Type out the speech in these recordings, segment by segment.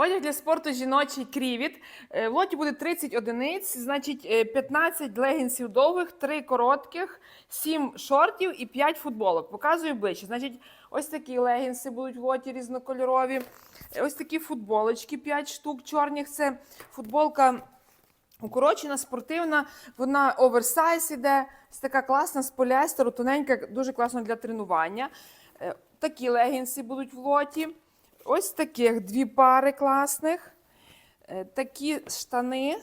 Одяг для спорту жіночий крівіт. Е, В лоті буде 30 одиниць, значить е, 15 легінсів довгих, 3 коротких, 7 шортів і 5 футболок. Показую ближче. Значить, ось такі легінси будуть в лоті різнокольорові. Е, Ось такі футболочки, 5 штук чорних. Це футболка. Укорочена, спортивна, вона оверсайз іде, ось така класна з поліестеру, тоненька, дуже класно для тренування. Е, Такі легінси будуть в лоті. Ось таких дві пари класних. Е, Такі штани.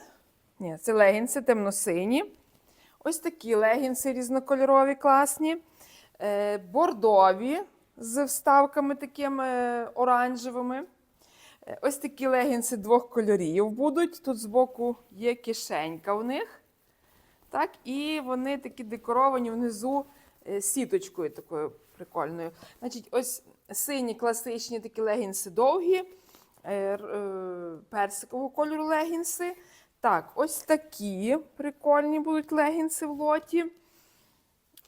Ні, це легінси темно-сині. Ось такі легінси різнокольорові, класні. Е, Бордові з вставками такими е, оранжевими. Ось такі легінси двох кольорів будуть. Тут збоку є кишенька в них. Так, і вони такі декоровані внизу сіточкою такою прикольною. Значить, ось сині класичні такі легінси довгі, е, е, персикового кольору легінси. Так, ось такі прикольні будуть легінси в лоті.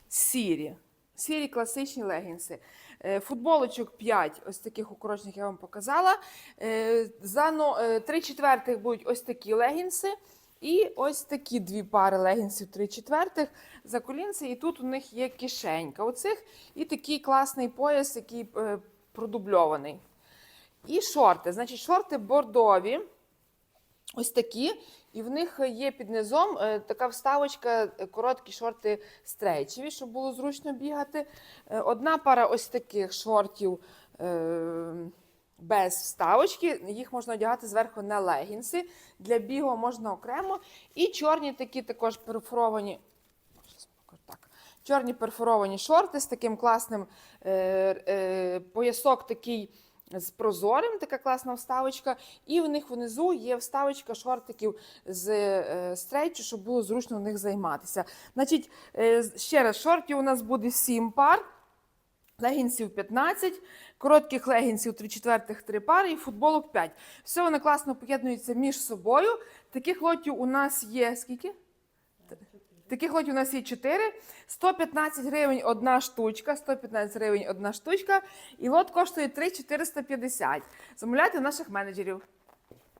Сірі. Сірі класичні легінси. Е, Футболочок 5, ось таких укорочених я вам показала. Е, За но- е, три четвертих будуть ось такі легінси. І ось такі дві пари легінсів 3 четвертих за колінці. І тут у них є кишенька оцих. І такий класний пояс, який е, продубльований. І шорти. Значить, шорти бордові. Ось такі, і в них є під низом е, така вставочка, е, короткі шорти стрейчеві, щоб було зручно бігати. Е, Одна пара ось таких шортів е, без вставочки. Їх можна одягати зверху на легінси. Для бігу можна окремо. І чорні такі також перфоровані. Чорні перфоровані шорти з таким класним е, е, поясок такий з прозорим, така класна вставочка. І в них внизу є вставочка шортиків з е, стрейчу, щоб було зручно в них займатися. Значить, е, ще раз, шортів у нас буде 7 пар. Легінсів 15, коротких легінсів 3 четвертих 3 пари і футболок 5. Все вони класно поєднуються між собою. Таких лотів у нас є скільки? Таких лотів у нас є 4. 115 гривень одна штучка, 115 гривень одна штучка. І лот коштує 3 450. Замовляйте наших менеджерів.